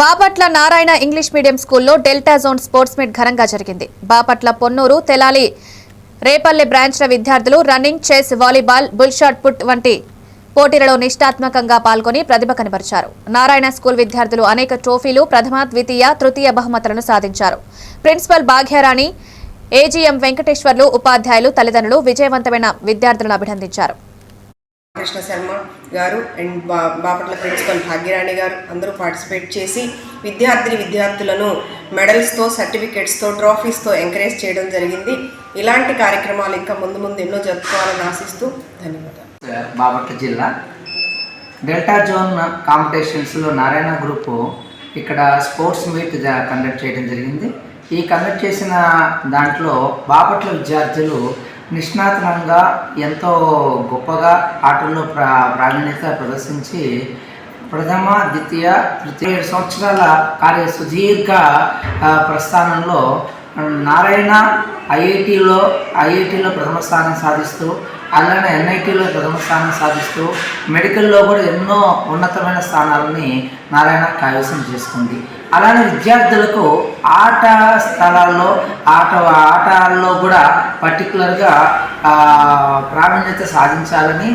Bapatla Narayana English medium స్కూల్లో delta zone sports meet ఘనంగా జరిగింది. బాపట్ల పొన్నూరు తెలాలి రేపల్లె బ్రాంచ్ల విద్యార్థులు రన్నింగ్ చెస్ వాలీబాల్ బుల్ షాట్ పుట్ వంటి పోటీలలో నిష్ఠాత్మకంగా పాల్గొని ప్రతిభ కనబరిచారు. నారాయణ స్కూల్ విద్యార్థులు అనేక ట్రోఫీలు ప్రథమ ద్వితీయ తృతీయ బహుమతులను సాధించారు. ప్రిన్సిపల్ భాగ్యరాణి ఏజీఎం వెంకటేశ్వర్లు ఉపాధ్యాయులు తల్లిదండ్రులు విజయవంతమైన విద్యార్థులను అభినందించారు. కృష్ణ శర్మ గారు అండ్ బా బాపట్ల ప్రిన్సిపల్ భాగ్యరాణి గారు అందరూ పార్టిసిపేట్ చేసి విద్యార్థిని విద్యార్థులను మెడల్స్తో సర్టిఫికెట్స్తో ట్రోఫీస్తో ఎంకరేజ్ చేయడం జరిగింది. ఇలాంటి కార్యక్రమాలు ఇంకా ముందు ముందు ఎన్నో జరుపుకోవాలని ఆశిస్తూ ధన్యవాదాలు. బాపట్ల జిల్లా డెల్టా జోన్ కాంపిటీషన్స్లో నారాయణ గ్రూపు ఇక్కడ స్పోర్ట్స్ మీట్ కండక్ట్ చేయడం జరిగింది. ఈ కండక్ట్ చేసిన దాంట్లో బాపట్ల విద్యార్థులు నిష్ణాతనంగా ఎంతో గొప్పగా ఆటల్లో ప్రా ప్రావీణ్యత ప్రదర్శించి ప్రథమ ద్వితీయ తృతీయ సంవత్సరాల కార్య సుదీర్ఘ ప్రస్థానంలో నారాయణ ఐఐటిలో ఐఐటిలో ప్రథమ స్థానం సాధిస్తూ అలానే ఎన్ఐటిలో ప్రథమ స్థానం సాధిస్తూ మెడికల్లో కూడా ఎన్నో ఉన్నతమైన స్థానాలని నారాయణ కైవసం చేసుకుంది. అలానే విద్యార్థులకు ఆట స్థలాల్లో ఆట ఆటల్లో కూడా పర్టికులర్గా ప్రావీణ్యత సాధించాలని